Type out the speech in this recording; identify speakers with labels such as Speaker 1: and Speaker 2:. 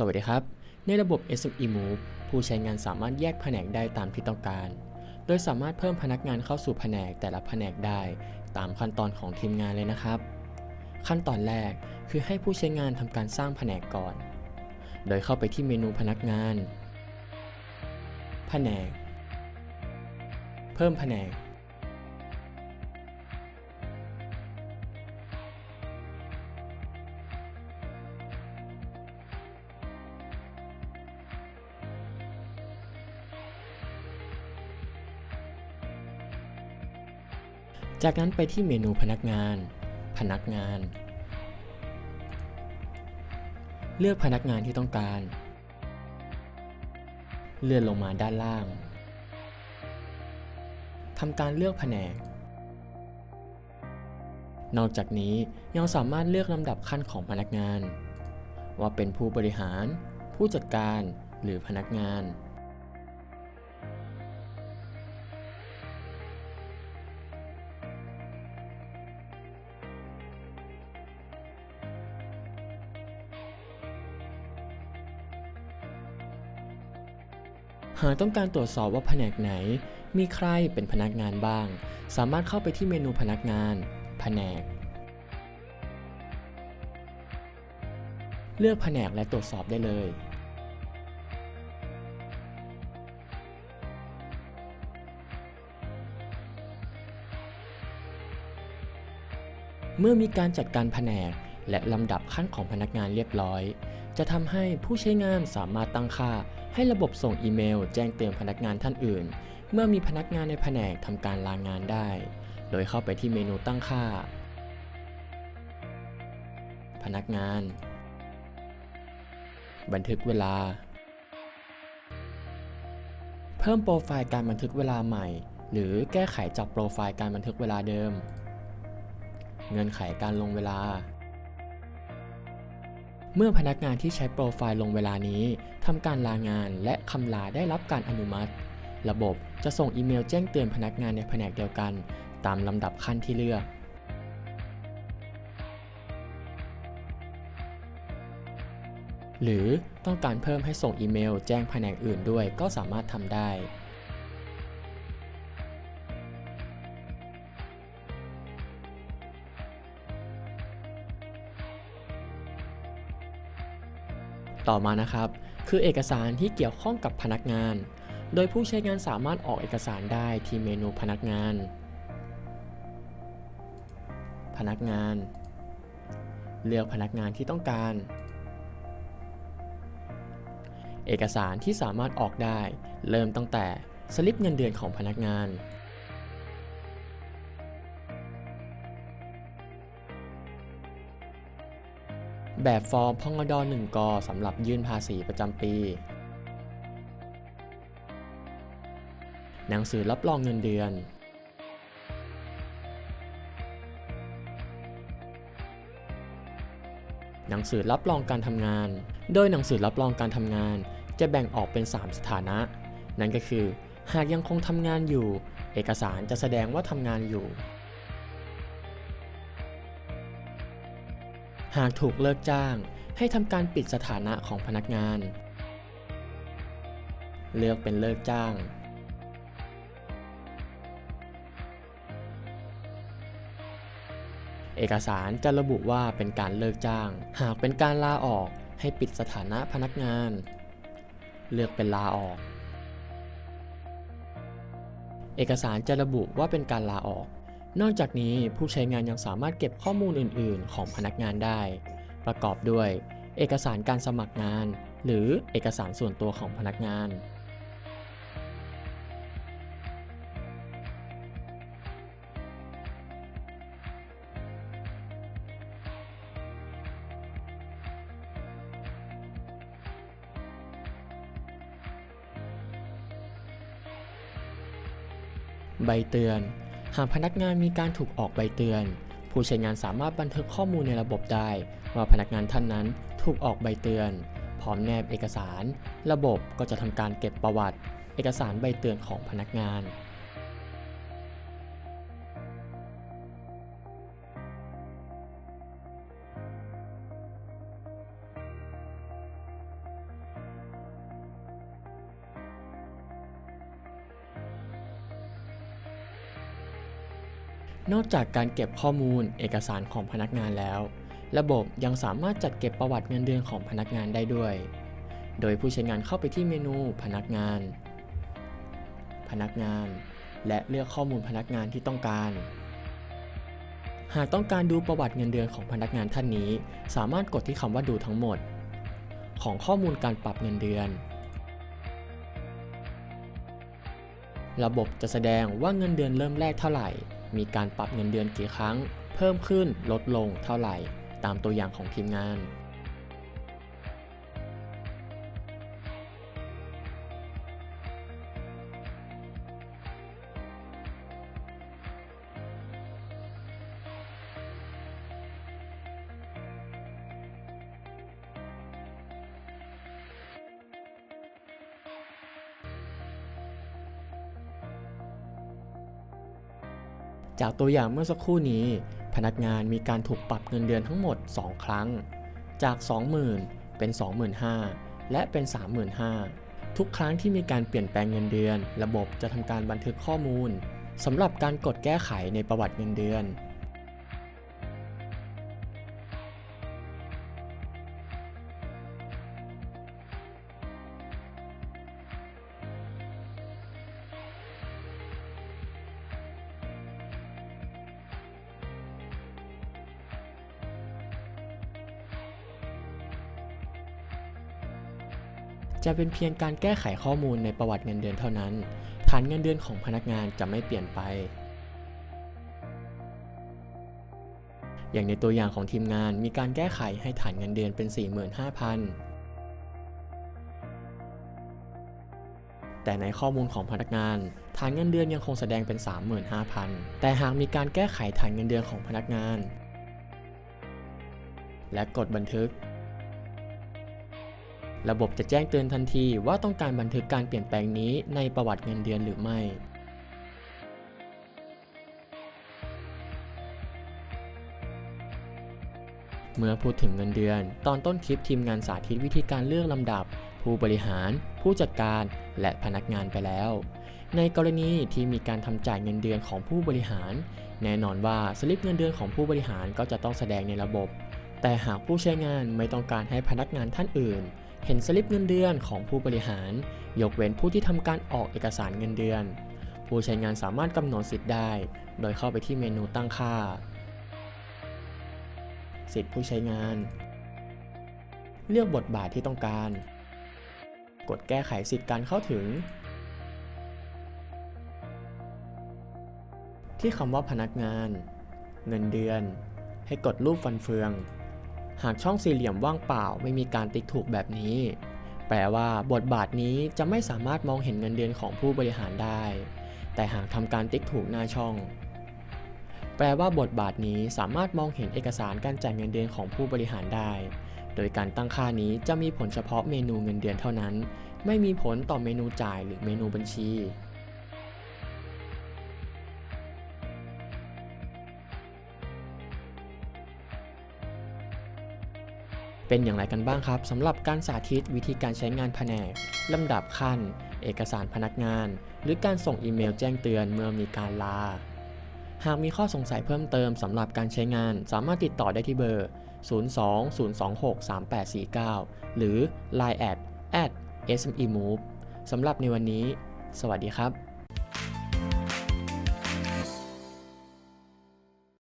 Speaker 1: สวัสดีครับ ในระบบ SME Move ผู้ใช้งานสามารถแยกแผนกได้ตามที่ต้องการ โดยสามารถเพิ่มพนักงานเข้าสู่แผนกแต่ละแผนกได้ ตามขั้นตอนของทีมงานเลยนะครับ ขั้นตอนแรกคือให้ผู้ใช้งานทำการสร้างแผนกก่อน โดยเข้าไปที่เมนูพนักงาน แผนก เพิ่มแผนก จากนั้นไปที่เมนูพนักงาน พนักงาน เลือกพนักงานที่ต้องการ เลื่อนลงมาด้านล่างทำการเลือกแผนก นอกจากนี้ยังสามารถเลือกลำดับขั้นของพนักงาน ว่าเป็นผู้บริหาร ผู้จัดการ หรือพนักงาน หากต้องการตรวจสอบว่าแผนกไหน มีใครเป็นพนักงานบ้าง สามารถเข้าไปที่เมนูพนักงาน แผนก เลือกแผนกและตรวจสอบได้เลย เมื่อมีการจัดการแผนกและลำดับขั้นของพนักงานเรียบร้อย จะทำให้ผู้ใช้งานสามารถตั้งค่า ให้ระบบส่งอีเมล แจ้งเตือนพนักงานท่านอื่น เมื่อมีพนักงานในแผนกทำการลางานได้ โดยเข้าไปที่เมนูตั้งค่า พนักงาน บันทึกเวลา เพิ่มโปรไฟล์การบันทึกเวลาใหม่ หรือแก้ไขจากโปรไฟล์การบันทึกเวลาเดิม เงื่อนไขการลงเวลา เมื่อพนักงานที่ใช้โปรไฟล์ลงเวลานี้ทำการลางานและคำลาได้รับการอนุมัติ ระบบจะส่งอีเมลแจ้งเตือนพนักงานในแผนกเดียวกัน ตามลำดับขั้นที่เลือก หรือต้องการเพิ่มให้ส่งอีเมลแจ้งแผนกอื่นด้วยก็สามารถทำได้ ต่อมานะครับ คือเอกสารที่เกี่ยวข้องกับพนักงาน โดยผู้ใช้งานสามารถออกเอกสารได้ที่เมนูพนักงาน พนักงาน เลือกพนักงานที่ต้องการ เอกสารที่สามารถออกได้ เริ่มตั้งแต่สลิปเงินเดือนของพนักงาน แบบฟอร์มพงด1กอสำหรับยื่นภาษีประจำปี หนังสือรับรองเงินเดือน หนังสือรับรองการทำงาน โดยหนังสือรับรองการทำงาน จะแบ่งออกเป็น 3 สถานะ นั่นก็คือ หากยังคงทำงานอยู่ เอกสารจะแสดงว่าทำงานอยู่ หากถูกเลิกจ้าง ให้ทำการปิดสถานะของพนักงาน เลือกเป็นเลิกจ้างเอกสารจะระบุว่าเป็นการเลิกจ้าง หากเป็นการลาออกให้ปิดสถานะพนักงาน เลือกเป็นลาออก เอกสารจะระบุว่าเป็นการลาออก นอกจากนี้ผู้ใช้งานยังสามารถเก็บข้อมูลอื่น ๆ ของพนักงานได้ ประกอบด้วย เอกสารการสมัครงาน หรือเอกสารส่วนตัวของพนักงาน ใบเตือน หากพนักงานมีการถูกออกใบเตือน ผู้ใช้งานสามารถบันทึกข้อมูลในระบบได้ ว่าพนักงานท่านนั้นถูกออกใบเตือน พร้อมแนบเอกสาร ระบบก็จะทำการเก็บประวัติ เอกสารใบเตือนของพนักงาน นอกจากการเก็บข้อมูลเอกสารของพนักงานแล้ว ระบบยังสามารถจัดเก็บประวัติเงินเดือนของพนักงานได้ด้วย โดยผู้ใช้งานเข้าไปที่เมนูพนักงาน พนักงาน และเลือกข้อมูลพนักงานที่ต้องการ หากต้องการดูประวัติเงินเดือนของพนักงานท่านนี้ สามารถกดที่คำว่าดูทั้งหมด ของข้อมูลการปรับเงินเดือนระบบจะแสดงว่าเงินเดือนเริ่มแรกเท่าไหร่ มีการปรับเงินเดือนกี่ครั้ง เพิ่มขึ้นลดลงเท่าไหร่ ตามตัวอย่างของทีมงาน จากตัวอย่างเมื่อสักครู่นี้ พนักงานมีการถูกปรับเงินเดือนทั้งหมด 2 ครั้ง จาก 20,000 เป็น 25,000 และเป็น 35,000 ทุกครั้งที่มีการเปลี่ยนแปลงเงินเดือน ระบบจะทำการบันทึกข้อมูลสำหรับการกดแก้ไขในประวัติเงินเดือน จะเป็นเพียงการแก้ไขข้อมูลในประวัติเงินเดือนเท่านั้น ฐานเงินเดือนของพนักงานจะไม่เปลี่ยนไป อย่างในตัวอย่างของทีมงานมีการแก้ไขให้ฐานเงินเดือนเป็น 45,000 แต่ในข้อมูลของพนักงาน ฐานเงินเดือนยังคงแสดงเป็น 35,000 แต่หากมีการแก้ไขฐานเงินเดือนของพนักงาน และกดบันทึก ระบบจะแจ้งเตือนทันทีว่าต้องการบันทึกการเปลี่ยนแปลงนี้ในประวัติเงินเดือนหรือไม่ เมื่อพูดถึงเงินเดือน ตอนต้นคลิปทีมงานสาธิตวิธีการเลือกลำดับ ผู้บริหาร ผู้จัดการและพนักงานไปแล้ว ในกรณีที่มีการทำจ่ายเงินเดือนของผู้บริหาร แน่นอนว่าสลิปเงินเดือนของผู้บริหารก็จะต้องแสดงในระบบ แต่หากผู้ใช้งานไม่ต้องการให้พนักงานท่านอื่น เห็นสลิปเงินเดือนของผู้บริหาร ยกเว้นผู้ที่ทำการออกเอกสารเงินเดือน ผู้ใช้งานสามารถกำหนดสิทธิ์ได้ โดยเข้าไปที่เมนูตั้งค่า สิทธิผู้ใช้งาน เลือกบทบาทที่ต้องการ กดแก้ไขสิทธิการเข้าถึง ที่คำว่าพนักงาน เงินเดือน ให้กดรูปฟันเฟือง หากช่องสี่เหลี่ยมว่างเปล่าไม่มีการติ๊กถูกแบบนี้ แปลว่าบทบาทนี้จะไม่สามารถมองเห็นเงินเดือนของผู้บริหารได้ แต่หากทำการติ๊กถูกหน้าช่อง แปลว่าบทบาทนี้สามารถมองเห็นเอกสารการจ่ายเงินเดือนของผู้บริหารได้ โดยการตั้งค่านี้จะมีผลเฉพาะเมนูเงินเดือนเท่านั้น ไม่มีผลต่อเมนูจ่ายหรือเมนูบัญชี เป็นอย่างไรกันบ้างครับสำหรับการสาธิตวิธีการใช้งานแผนกลำดับขั้น เอกสารพนักงาน หรือการส่งอีเมลแจ้งเตือนเมื่อมีการลา หากมีข้อสงสัยเพิ่มเติมสำหรับการใช้งานสามารถติดต่อได้ที่เบอร์ 02-026-3849 หรือ Line at smemove สำหรับในวันนี้ สวัสดีครับ